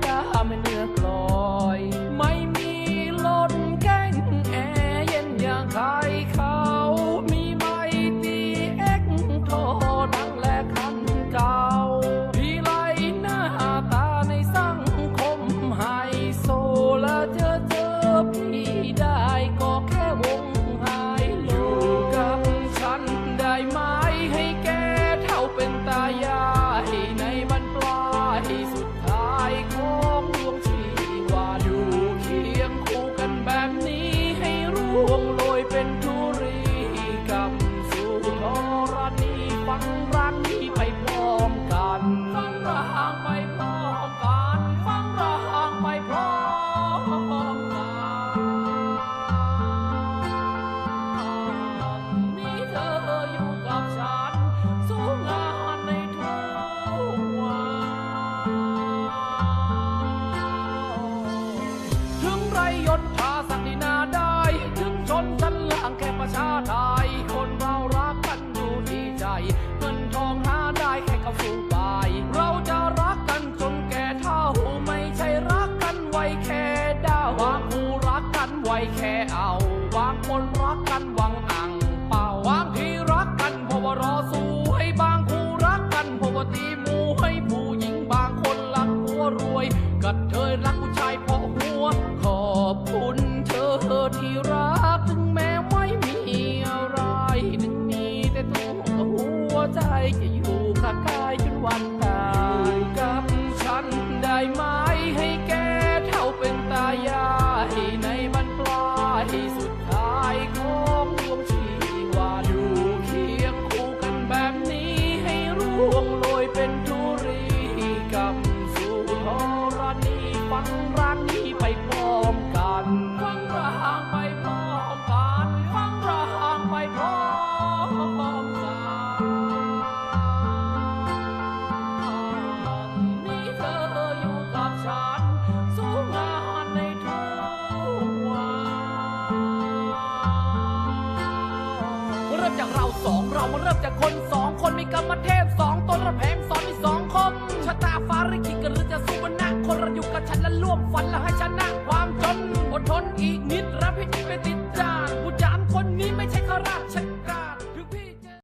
the many? างแค่ประชาไทยคนเรารักกันอยู่ที่ใจเงินทองหาได้แค่เข้าสู่ไปเราจะรักกันจนแก่เท่าไม่ใช่รักกันไว้แค่ดาวบางคู่รักกันไว้แค่เอาบางคนรักกันหวังอังเป่าบางที่รักกันเพราะว่ารอสู้ให้บางคู่รักกันเพราะว่าตีมูให้ผู้หญิงบางคนรักหัวรวยกัดเธยรักผู้ชายเพราะหัวขอบคุณเธอที่รัก อ เราเรามาเริ่มจากคนสองคนมีกรรมเทพสองตนระแพงสอนมีสองคมชะตาฟ้าริขิตกันหรือจะสู้กันนะคนเราอยู่กับฉันและร่วมฝันและให้ชนะความจนอดทนอีกนิดรับให้จิตไปติดใจ